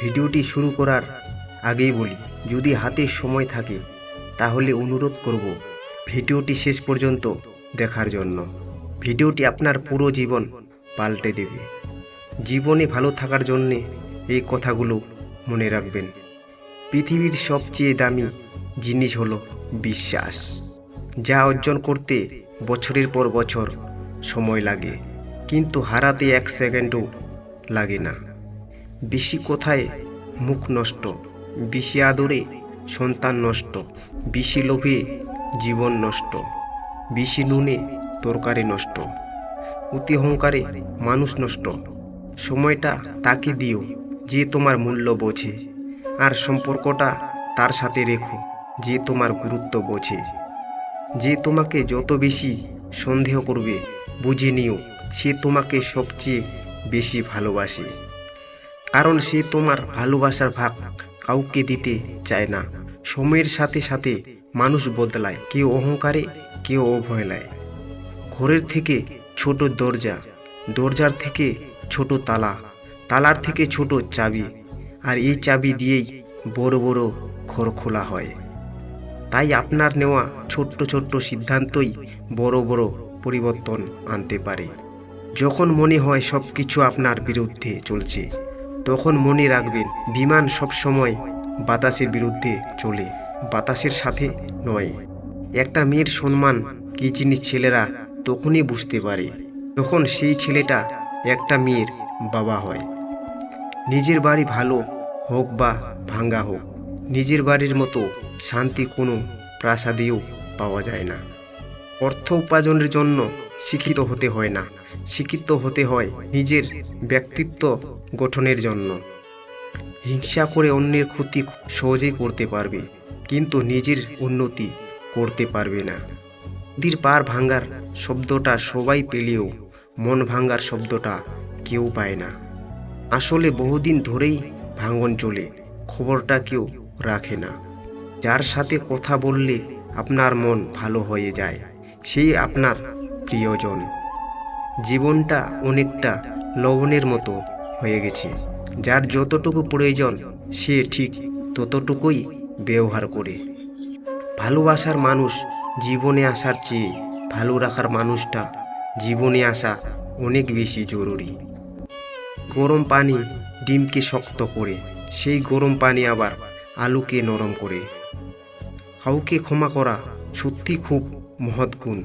ভিডিওটি শুরু করার আগেই বলি, যদি হাতে সময় থাকে, তাহলে অনুরোধ করব ভিডিওটি শেষ পর্যন্ত দেখার জন্য। ভিডিওটি আপনার পুরো জীবন পাল্টে দেবে। জীবনে ভালো থাকার জন্যে এই কথাগুলো মনে রাখবেন। পৃথিবীর সবচেয়ে দামি জিনিস হলো বিশ্বাস। যা অর্জন করতে বছরের পর বছর সময় লাগে, কিন্তু হারাতে এক সেকেন্ডও লাগে না। বেশি কোথায়? মুখ নষ্ট। বেশি আদরে সন্তান নষ্ট। বেশি লোভে জীবন নষ্ট। বেশি নুনে তরকারি নষ্ট। অতি অহংকারে মানুষ নষ্ট। সময়টা তাকে দিও, যে তোমার মূল্য বোঝে। আর সম্পর্কটা তার সাথে রেখো, যে তোমার গুরুত্ব বোঝে। যে তোমাকে যত বেশি সন্দেহ করবে, বুঝে নিও, সে তোমাকে সবচেয়ে বেশি ভালোবাসে। কারণ সে তোমার ভালোবাসার ভাগ কাউকে দিতে চায় না। সময়ের সাথে সাথে মানুষ বদলায়, কেউ অহংকারে, কেউ অবহেলায়। ঘরের থেকে ছোট দরজা, দরজার থেকে ছোট তালা, তালার থেকে ছোট চাবি, আর এই চাবি দিয়েই বড় বড় ঘর খোলা হয়। তাই আপনার নেওয়া ছোট্ট ছোট্ট সিদ্ধান্তই বড় বড় পরিবর্তন আনতে পারে। যখন মনে হয় সব কিছু আপনার বিরুদ্ধে চলছে তখন মনে রাখবেন, বিমান সবসময় বাতাসের বিরুদ্ধে চলে, বাতাসের সাথে নয়। একটা মেয়ের সম্মান কী জিনিস ছেলেরা তখনই বুঝতে পারে, যখন সেই ছেলেটা একটা মেয়ের বাবা হয়। নিজের বাড়ি ভালো হোক বা ভাঙ্গা হোক, নিজের বাড়ির মতো শান্তি কোনো প্রাসাদেও পাওয়া যায় না। অর্থ উপার্জনের জন্য শিক্ষিত হতে হয় না, শিক্ষিত হতে হয় নিজের ব্যক্তিত্ব গঠনের জন্য। হিংসা করে অন্যের ক্ষতি সহজেই করতে পারবে, কিন্তু নিজের উন্নতি করতে পারবে না। নদীর পার ভাঙ্গার শব্দটা সবাই পেলেও, মন ভাঙ্গার শব্দটা কেউ পায় না। আসলে বহুদিন ধরেই ভাঙন চলে, খবরটা কেউ রাখে না। যার সাথে কথা বললে আপনার মন ভালো হয়ে যায়, সেই আপনার প্রিয়জন। জীবনটা অনেকটা লবণের মতো হয়ে গেছে। যার যতটুকু প্রয়োজন, সে ঠিক ততটুকুই ব্যবহার করে। ভালোবাসার মানুষ জীবনে আসার চেয়ে ভালো রাখার মানুষটা জীবনে আসা অনেক বেশি জরুরি। গরম পানি ডিমকে শক্ত করে, সেই গরম পানি আবার আলুকে নরম করে। কাউকে ক্ষমা করা সত্যি খুব মহৎ গুণ।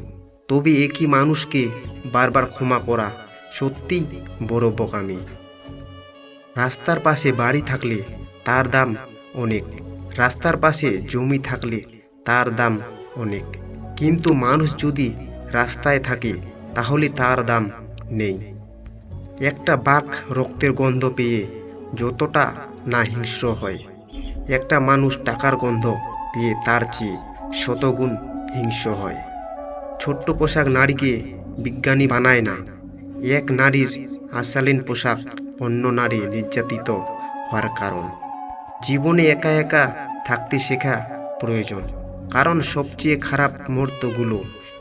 তবে একই মানুষকে বারবার ক্ষমা করা সত্যিই বড় বোকামি। রাস্তার পাশে বাড়ি থাকলে তার দাম অনেক। রাস্তার পাশে জমি থাকলে তার দাম অনেক। কিন্তু মানুষ যদি রাস্তায় থাকে, তাহলে তার দাম নেই। একটা বাঘ রক্তের গন্ধ পেয়ে যতটা না হিংস্র হয়, একটা মানুষ টাকার গন্ধ পেয়ে তার চেয়ে শতগুণ হিংস্র হয়। ছোট্ট পোশাক নারীকে বিজ্ঞানী বানায় না। এক নারীর আশালীন পোশাক অন্য নারী নির্যাতিত হওয়ার কারণ। জীবনে একা একা থাকতে শেখা প্রয়োজন, কারণ সবচেয়ে খারাপ মুহূর্তগুলো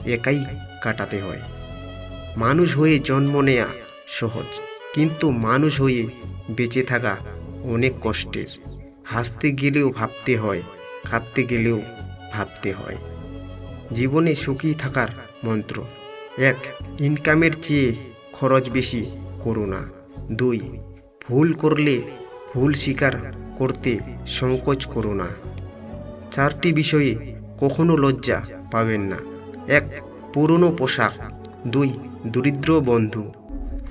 একাই কাটাতে হয়। মানুষ হয়ে জন্ম নেয়া সহজ, কিন্তু মানুষ হয়ে বেঁচে থাকা অনেক কষ্টের। হাসতে গেলেও ভাবতে হয়, কাঁদতে গেলেও ভাবতে হয়। জীবনে সুখী থাকার মন্ত্র, এক ইনকামের চেয়ে খরচ বেশি করো না। দুই, ভুল করলে ভুল স্বীকার করতে সংকোচ করো না। চারটি বিষয়ে কখনো লজ্জা পাবেন না। এক, পুরনো পোশাক। দুই, দরিদ্র বন্ধু।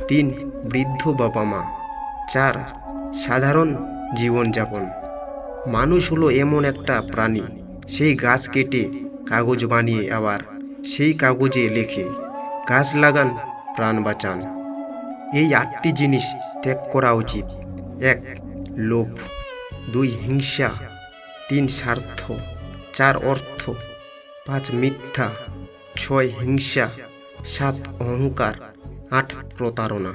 তিন, বৃদ্ধ বাবা মা। চার, সাধারণ জীবনযাপন। মানুষ হলো এমন একটা প্রাণী। সেই গাছ কেটে কাগজ বানিয়ে আবার সেই কাগজে লেখে, গাছ লাগান, প্রাণ বাঁচান। এই আটটি জিনিস ত্যাগ করা উচিত। এক, লোভ। দুই, হিংসা। তিন, স্বার্থ। চার, অর্থ। পাঁচ, মিথ্যা। ছয়, হিংসা। সাত, অহংকার। আট, প্রতারণা।